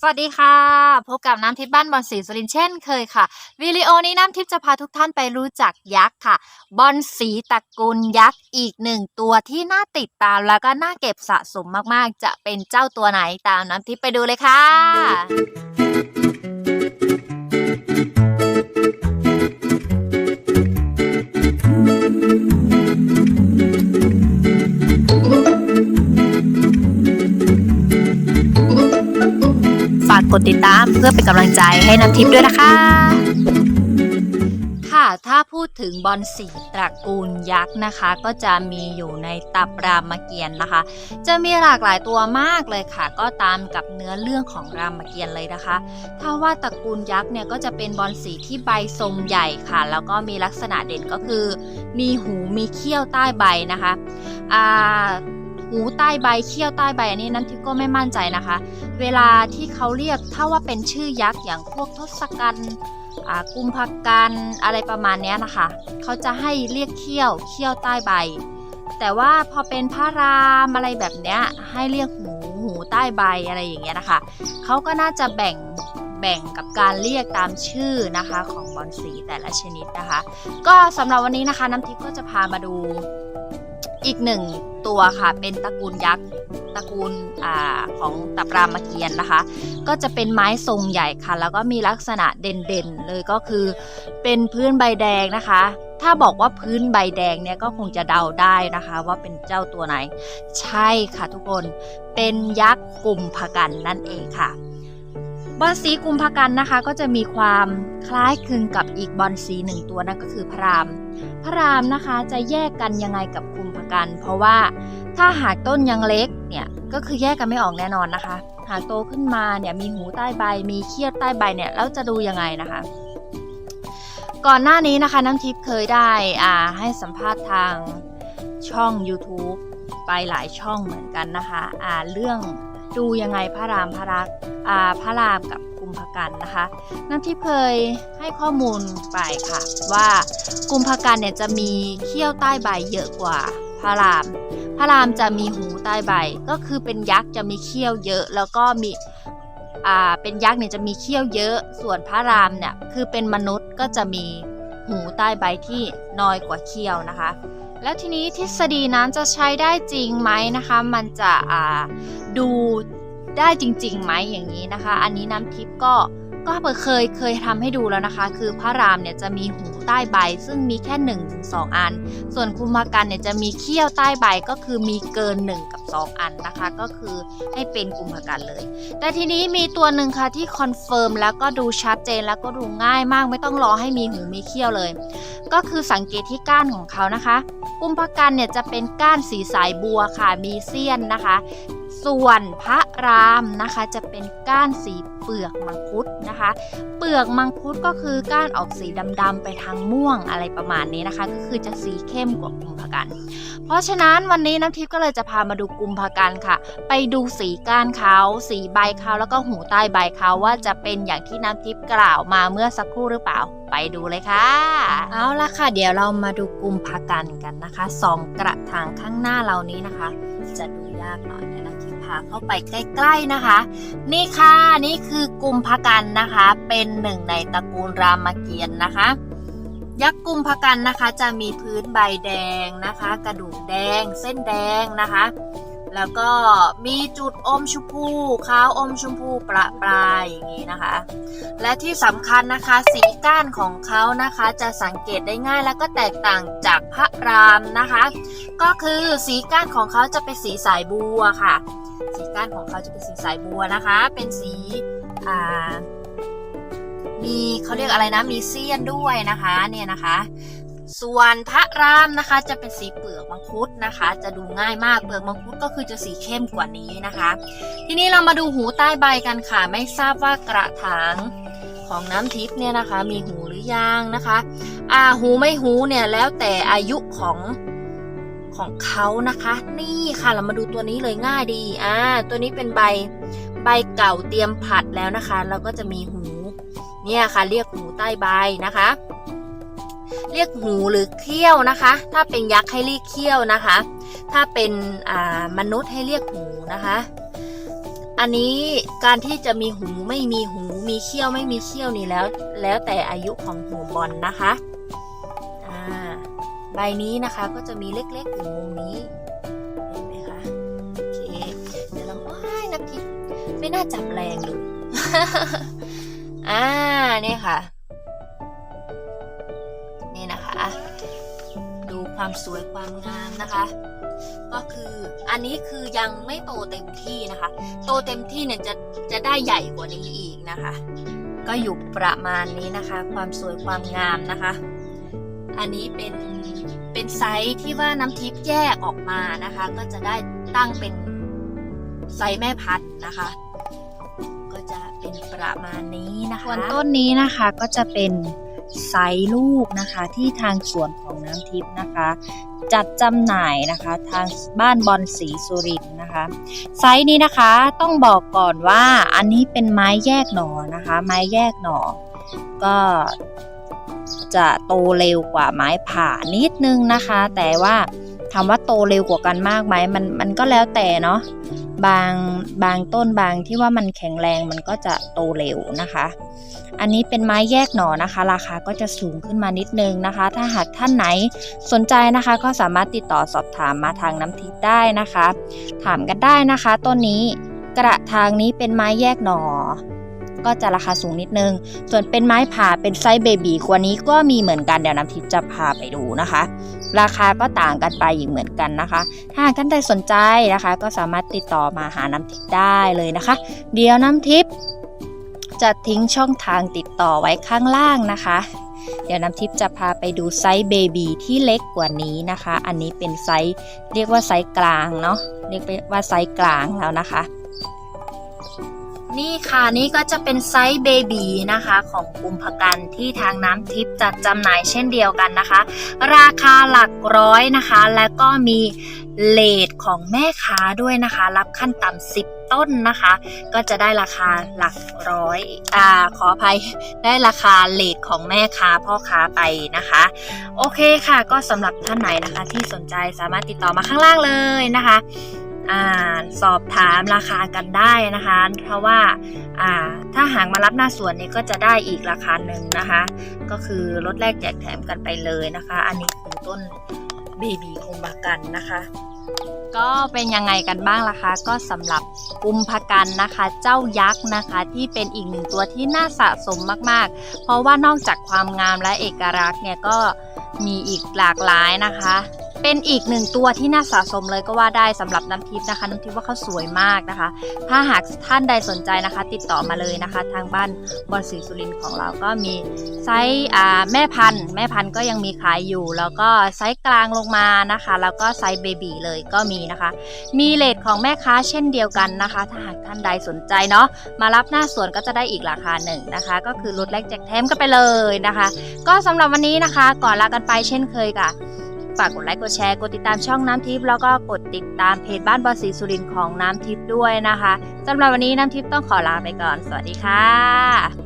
สวัสดีค่ะ พบกับน้ำทิพย์บ้านบอลสีสุรินเช่นเคยค่ะ วิดีโอนี้น้ำทิพย์จะพาทุกท่านไปรู้จักยักษ์ค่ะ บอลสีตระกูลยักษ์อีกหนึ่งตัวที่น่าติดตามแล้วก็น่าเก็บสะสมมากๆ จะเป็นเจ้าตัวไหนตามน้ำทิพย์ไปดูเลยค่ะ ดติดตามเพื่อเป็นกำลังใจให้น้ำทิพย์ด้วยนะคะ ค่ะถ้าพูดถึงบอลสีตระกูลยักษ์นะคะ ก็จะมีอยู่ในตับรามเกียรติ์นะคะ จะมีหลากหลายตัวมากเลยค่ะ ก็ตามกับเนื้อเรื่องของรามเกียรติ์เลยนะคะ ถ้าว่าตระกูลยักษ์เนี่ยก็จะเป็นบอลสีที่ใบทรงใหญ่ค่ะ แล้วก็มีลักษณะเด่นก็คือ มีหูมีเขี้ยวใต้ใบนะคะอ่าหูใต้ใบเขี้ยวใต้ใบอันนี้นั้นทิพก็ไม่มั่นใจนะคะ เวลาที่เขาเรียกถ้าว่าเป็นชื่อยักษ์อย่างพวกทศกัณฐ์กุมภกันอะไรประมาณนี้นะคะเขาจะให้เรียกเขี้ยวเขี้ยวใต้ใบ แต่ว่าพอเป็นพระรามอะไรแบบเนี้ยให้เรียกหูหูใต้ใบอะไรอย่างเงี้ยนะคะเขาก็น่าจะแบ่งแบ่งกับการเรียกตามชื่อนะคะของบอลสีแต่ละชนิดนะคะ ก็สำหรับวันนี้นะคะน้ำทิพย์ก็จะพามาดูอีกหนึ่ง ตัวค่ะ เป็นตระกูลยักษ์ตระกูลอของตับรามเกียรตินะคะ ก็จะเป็นไม้ทรงใหญ่ค่ะ แล้วก็มีลักษณะเด่นๆเลยก็คือเป็นพื้นใบแดงนะคะ ถ้าบอกว่าพื้นใบแดงเนี่ยก็คงจะเดาได้นะคะ ว่าเป็นเจ้าตัวไหน ใช่ค่ะทุกคนเป็นยักษ์กลุ่มพกันนั่นเองค่ะบอลสีกุมภกันนะคะก็จะมีความคล้ายคลึงกับอีกบอลสีหนึ่งตัวนั่นก็คือพระราม พระรามนะคะจะแยกกันยังไงกับกุมภ กัน เพราะว่าถ้าหากต้นยังเล็กเนี่ยก็คือแยกกันไม่ออกแน่นอนนะคะ หากโตขึ้นมาเนี่ยมีหูใต้ใบ มีเขี้ยวใต้ใบเนี่ยแล้วจะดูยังไงนะคะ ก่อนหน้านี้นะคะน้ำทิพย์เคยได้อ่าให้สัมภาษณ์ทางช่อง YouTube ไปหลายช่องเหมือนกันนะคะอ่าเรื่องดูยังไงพระรามพระรักษ์อ่าพระรามกับกุมภกันนะคะน้ำทิพย์เคยให้ข้อมูลไปค่ะว่ากุมภกันเนี่ยจะมีเขี้ยวใต้ใบเยอะกว่า ระราม พระรามจะมีหูใต้ใบ ก็คือเป็นยักษ์จะมีเขี้ยวเยอะ แล้วก็มีอ่าเป็นยักษ์เนี่ยจะมีเขี้ยวเยอะ ส่วนพระรามเนี่ยคือเป็นมนุษย์ก็จะมีหูใต้ใบที่น้อยกว่าเขี้ยวนะคะ แล้วทีนี้ทฤษฎีนั้นจะใช้ได้จริงไหมนะคะ มันจะอ่าดูได้จริงๆไหมอย่างนี้นะคะ อันนี้น้ำทิพย์ก็ ก็เคยเคยทำให้ดูแล้วนะคะ คือพระรามเนี่ยจะมีหูใต้ใบ ซึ่งมีแค่1นถึงสอัน ส่วนคุมภกันเนี่ยจะมีเขี้ยวใต้ใบก็คือมีเกิน 1 กับ 2 อันนะคะ ก็คือให้เป็นกุมภกันเลย แต่ทีนี้มีตัวหนึ่งค่ะที่คอนเฟิร์มแล้วก็ดูชัดเจนแล้วก็ดูง่ายมากไม่ต้องรอให้มีหูมีเขี้ยวเลย ก็คือสังเกตที่ก้านของเขานะคะ กุมภกันเนี่ยจะเป็นก้านสีสายบัวค่ะมีเสี้ยนนะคะ ส่วนพระรามนะคะจะเป็นก้านสีเปลือกมังคุดนะคะ เปลือกมังคุดก็คือก้านออกสีดำๆไปทางม่วงอะไรประมาณนี้นะคะ ก็คือจะสีเข้มกว่ากุมภกัน เพราะฉะนั้นวันนี้น้ำทิพย์ก็เลยจะพามาดูกุมภกันค่ะ ไปดูสีก้านเขาสีใบเขาแล้วก็หูใต้ใบเขาว่าจะเป็นอย่างที่น้ำทิพย์กล่าวมาเมื่อสักครู่หรือเปล่าไปดูเลยค่ะ เอาละค่ะ เดี๋ยวเรามาดูกุมภกันกันนะคะสองกระถางข้างหน้าเรานี้นะคะ จะดูยากหน่อยนะ ทิพาเข้าไปใกล้ๆนะคะ นี่ค่ะนี่คือกุมภกันนะคะ เป็นหนึ่งในตระกูลรามเกียรติ์นะคะ ยักษ์กุมภกันนะคะ จะมีพื้นใบแดงนะคะ กระดูกแดง เส้นแดงนะคะ แล้วก็มีจุดอมชมพูขาวอมชมพูประปรายอย่างนี้นะคะ และที่สำคัญนะคะสีก้านของเขานะคะจะสังเกตได้ง่ายแล้วก็แตกต่างจากพระรามนะคะ ก็คือสีก้านของเขาจะเป็นสีสายบัวค่ะ สีก้านของเขาจะเป็นสีสายบัวนะคะ เป็นสีอ่ามีเขาเรียกอะไรนะมีเสี้ยนด้วยนะคะเนี่ยนะคะ ส่วนพระรามนะคะจะเป็นสีเปลือกมังคุดนะคะ จะดูง่ายมากเปลือกมังคุดก็คือจะสีเข้มกว่านี้นะคะ ทีนี้เรามาดูหูใต้ใบกันค่ะ ไม่ทราบว่ากระถางของน้ำทิพย์เนี่ยนะคะ มีหูหรือยังนะคะอ่าหูไม่หูเนี่ยแล้วแต่อายุของของเขานะคะ นี่ค่ะเรามาดูตัวนี้เลยง่ายดีอ่าตัวนี้เป็นใบใบเก่าเตรียมผัดแล้วนะคะ เราก็จะมีหูเนี่ยค่ะ เรียกหูใต้ใบนะคะ เรียกหูหรือเขี้ยวนะคะ ถ้าเป็นยักษ์ให้เรียกเขี้ยวนะคะ ถ้าเป็นมนุษย์ให้เรียกหูนะคะ อันนี้การที่จะมีหูไม่มีหูมีเขี้ยวไม่มีเขี้ยวนี่แล้ว แล้วแต่อายุของหูบอลนะคะใบนี้นะคะก็จะมีเล็กๆอยู่มุมนี้เห็นไหมคะโอเคเดี๋ยวเราว้ายนักทิพย์ไม่น่าจับแรงเลยอ่าเนี่ยค่ะ ความสวยความงามนะคะ ก็คืออันนี้คือยังไม่โตเต็มที่นะคะ โตเต็มที่เนี่ยจะจะได้ใหญ่กว่านี้อีกนะคะ ก็อยู่ประมาณนี้นะคะ ความสวยความงามนะคะ อันนี้เป็นเป็นไซส์ที่ว่าน้ำทิพย์แยกออกมานะคะ ก็จะได้ตั้งเป็นไซส์แม่พันธุ์นะคะ ก็จะเป็นประมาณนี้นะคะส่วนต้นนี้นะคะก็จะเป็น ไซส์ลูกนะคะที่ทางสวนของน้ำทิพย์นะคะ จัดจำหน่ายนะคะทางบ้านบอลสีสุรินนะคะไซส์นี้นะคะต้องบอกก่อนว่าอันนี้เป็นไม้แยกหน่อนะคะ ไม้แยกหน่อก็จะโตเร็วกว่าไม้ผ่านิดนึงนะคะ แต่ว่า ถามว่าโตเร็วกว่ากันมากไหมมันมันก็แล้วแต่เนาะบางบางต้นบางที่ว่ามันแข็งแรงมันก็จะโตเร็วนะคะ อันนี้เป็นไม้แยกหน่อนะคะ ราคาก็จะสูงขึ้นมานิดนึงนะคะ ถ้าหากท่านไหนสนใจนะคะ ก็สามารถติดต่อสอบถามมาทางน้ำทิพย์ได้นะคะ ถามกันได้นะคะ ต้นนี้กระทางนี้เป็นไม้แยกหน่อ ก็จะราคาสูงนิดนึง ส่วนเป็นไม้ผ่าเป็นไซส์เบบีกว่านี้ก็มีเหมือนกันเดี๋ยวน้ำทิพย์จะพาไปดูนะคะ ราคาก็ต่างกันไปอีกเหมือนกันนะคะ ถ้าท่านใดสนใจนะคะ ก็สามารถติดต่อมาหาน้ำทิพย์ได้เลยนะคะ เดี๋ยวน้ำทิพย์จะทิ้งช่องทางติดต่อไว้ข้างล่างนะคะ เดี๋ยวน้ำทิพย์จะพาไปดูไซส์เบบีที่เล็กกว่านี้นะคะ อันนี้เป็นไซส์เรียกว่าไซส์กลางเนาะ เรียกว่าไซส์กลางแล้วนะคะ นี่ค่ะนี่ก็จะเป็นไซส์เบบีนะคะ ของกุมภกันที่ทางน้ำทิพย์จัดจำหน่ายเช่นเดียวกันนะคะ ราคาหลักร้อยนะคะ แล้วก็มีเลทของแม่ค้าด้วยนะคะ รับขั้นต่ำสิบต้นนะคะ ก็จะได้ราคาหลักร้อยอ่าขออภัยได้ราคาเลทของแม่ค้าพ่อค้าไปนะคะ โอเคค่ะ ก็สำหรับท่านไหนนะคะ ที่สนใจสามารถติดต่อมาข้างล่างเลยนะคะ สอบถามราคากันได้นะคะ เพราะว่าาถ้าหากมารับหน้าสวนนี้ก็จะได้อีกราคาหนึ่งนะคะ ก็คือลดแรกแจกแถมกันไปเลยนะคะ อันนี้คือต้นเบบีคุมบากันนะคะก็เป็นยังไงกันบ้างล่ะคะ ก็สำหรับกุมภกันนะคะ เจ้ายักษ์นะคะที่เป็นอีกหนึ่งตัวที่น่าสะสมมากๆ เพราะว่านอกจากความงามและเอกลักษณ์เนี่ยก็มีอีกหลากหลายนะคะ เป็นอีกหนึ่งตัวที่น่าสะสมเลยก็ว่าได้สำหรับน้ำทิพย์นะคะน้ำทิพย์ว่าเขาสวยมากนะคะ ถ้าหากท่านใดสนใจนะคะ ติดต่อมาเลยนะคะ ทางบ้านบอลสีสุรินของเราก็มีไซส์แม่พันธุ์แม่พันธุ์ก็ยังมีขายอยู่ แล้วก็ไซส์กลางลงมานะคะ แล้วก็ไซส์เบบีเลยก็มีนะคะ มีเลทของแม่ค้าเช่นเดียวกันนะคะ ถ้าหากท่านใดสนใจเนาะมารับหน้าสวนก็จะได้อีกราคาหนึ่งนะคะ ก็คือลดแลกแจกแถมกันไปเลยนะคะ ก็สำหรับวันนี้นะคะ ก่อนลากันไปเช่นเคยค่ะ ฝากกดไลค์กดแชร์กดติดตามช่องน้ำทิพย์แล้วก็กดติดตามเพจบ้านบอสีสุรินของน้ำทิพย์ด้วยนะคะสำหรับวันนี้น้ำทิพย์ต้องขอลาไปก่อน สวัสดีค่ะ